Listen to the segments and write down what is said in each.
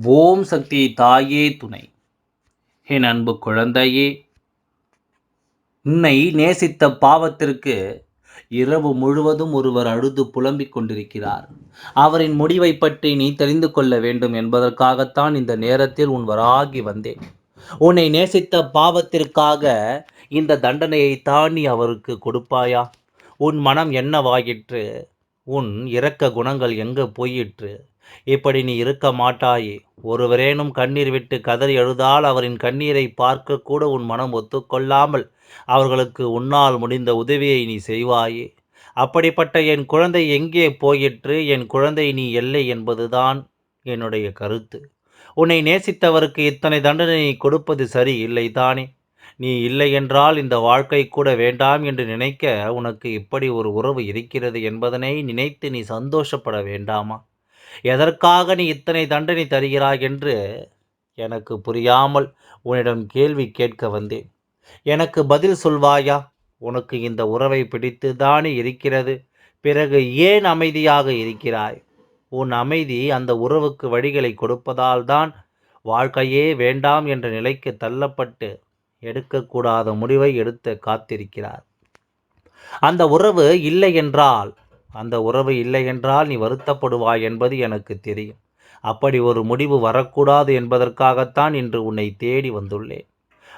ஓம் சக்தி தாயே துணை. என் அன்பு குழந்தையே உன்னை நேசித்த பாவத்திற்கு இரவு முழுவதும் ஒருவர் அழுது புலம்பிக் கொண்டிருக்கிறார். அவரின் முடிவை பற்றி நீ தெரிந்து கொள்ள வேண்டும் என்பதற்காகத்தான் இந்த நேரத்தில் உன் வராகி வந்தேன். உன்னை நேசித்த பாவத்திற்காக இந்த தண்டனையை தாண்டி அவருக்கு கொடுப்பாயா? உன் மனம் என்னவாயிற்று? உன் இரக்க குணங்கள் எங்கு போயிற்று? இப்படி நீ இருக்க மாட்டாயே. ஒருவரேனும் கண்ணீர் விட்டு கதறி எழுதால் அவரின் கண்ணீரை பார்க்க கூட உன் மனம் ஒத்துக்கொள்ளாமல் அவர்களுக்கு உன்னால் முடிந்த உதவியை நீ செய்வாயே. அப்படிப்பட்ட என் குழந்தை எங்கே போயிற்று? என் குழந்தை நீ இல்லை என்பதுதான் என்னுடைய கருத்து. உன்னை நேசித்தவருக்கு இத்தனை தண்டனை கொடுப்பது சரி இல்லை தானே நீ இல்லை என்றால் இந்த வாழ்க்கை கூட வேண்டாம் என்று நினைக்க உனக்கு இப்படி ஒரு உறவு இருக்கிறது என்பதனை நினைத்து நீ சந்தோஷப்பட வேண்டாமா? எதற்காக நீ இத்தனை தண்டனை தருகிறாய் என்று எனக்கு புரியாமல் உன்னிடம் கேள்வி கேட்க வந்தேன். எனக்கு பதில் சொல்வாயா? உனக்கு இந்த உறவை பிடித்து தானே இருக்கிறது. பிறகு ஏன் அமைதியாக இருக்கிறாய்? உன் அமைதி அந்த உறவுக்கு வழிகளை கொடுப்பதால் தான் வாழ்க்கையே வேண்டாம் என்ற நிலைக்கு தள்ளப்பட்டு எடுக்கக்கூடாத முடிவை எடுத்து காத்திருக்கிறார். அந்த உறவு இல்லை என்றால் அந்த உறவு இல்லை என்றால் நீ வருத்தப்படுவாய் என்பது எனக்கு தெரியும். அப்படி ஒரு முடிவு வரக்கூடாது என்பதற்காகத்தான் இன்று உன்னை தேடி வந்துள்ளேன்.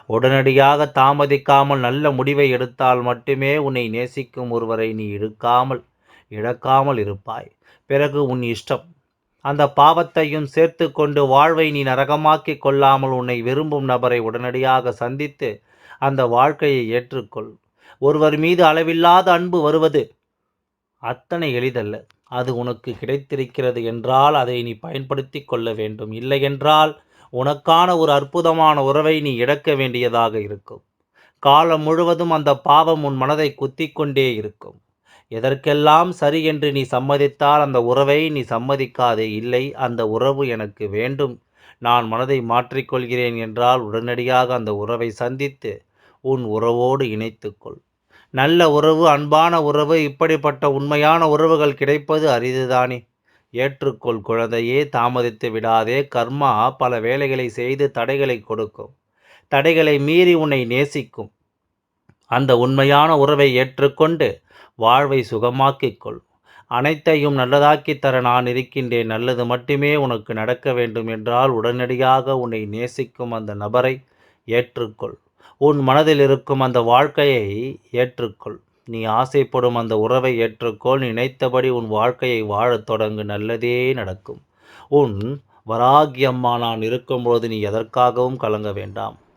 உடனடியாக தாமதிக்காமல் நல்ல முடிவை எடுத்தால் மட்டுமே உன்னை நேசிக்கும் ஒருவரை நீ இழுக்காமல் இழக்காமல் இருப்பாய். பிறகு உன் இஷ்டம் அந்த பாவத்தையும் சேர்த்து கொண்டு வாழ்வை நீ நரகமாக்கி கொள்ளாமல் உன்னை விரும்பும் நபரை உடனடியாக சந்தித்து அந்த வாழ்க்கையை ஏற்றுக்கொள். ஒருவர் மீது அளவில்லாத அன்பு வருவது அத்தனை எளிதல்ல. அது உனக்கு கிடைத்திருக்கிறது என்றால் அதை நீ பயன்படுத்தி கொள்ள வேண்டும். இல்லை என்றால் உனக்கான ஒரு அற்புதமான உறவை நீ இழக்க வேண்டியதாக இருக்கும். காலம் முழுவதும் அந்த பாவம் உன் மனதை குத்தி கொண்டே இருக்கும். எதற்கெல்லாம் சரி என்று நீ சம்மதித்தால் அந்த உறவை நீ சம்மதிக்காதே. இல்லை அந்த உறவு எனக்கு வேண்டும். நான் மனதை மாற்றிக்கொள்கிறேன் என்றால் உடனடியாக அந்த உறவை சந்தித்து உன் உறவோடு இணைத்துக்கொள். நல்ல உறவு அன்பான உறவு இப்படிப்பட்ட உண்மையான உறவுகள் கிடைப்பது அரிதுதானே. ஏற்றுக்கொள் குழந்தையே தாமதித்து விடாதே. கர்மா பல வேலைகளை செய்து தடைகளை கொடுக்கும். தடைகளை மீறி உன்னை நேசிக்கும். அந்த உண்மையான உறவை ஏற்றுக்கொண்டு வாழ்வை சுகமாக்கிக் கொள் அனைத்தையும் நல்லதாக்கி தர நான் இருக்கின்றேன். நல்லது மட்டுமே உனக்கு நடக்க வேண்டும் என்றால் உடனடியாக உன்னை நேசிக்கும் அந்த நபரை ஏற்றுக்கொள். உன் மனதில் இருக்கும் அந்த வாழ்க்கையை ஏற்றுக்கொள். நீ ஆசைப்படும் அந்த உறவை ஏற்றுக்கொள். நினைத்தபடி உன் வாழ்க்கையை வாழத் தொடங்கு. நல்லதே நடக்கும். உன் வராகியம்மா நான் இருக்கும்போது நீ எதற்காகவும் கலங்க வேண்டாம்.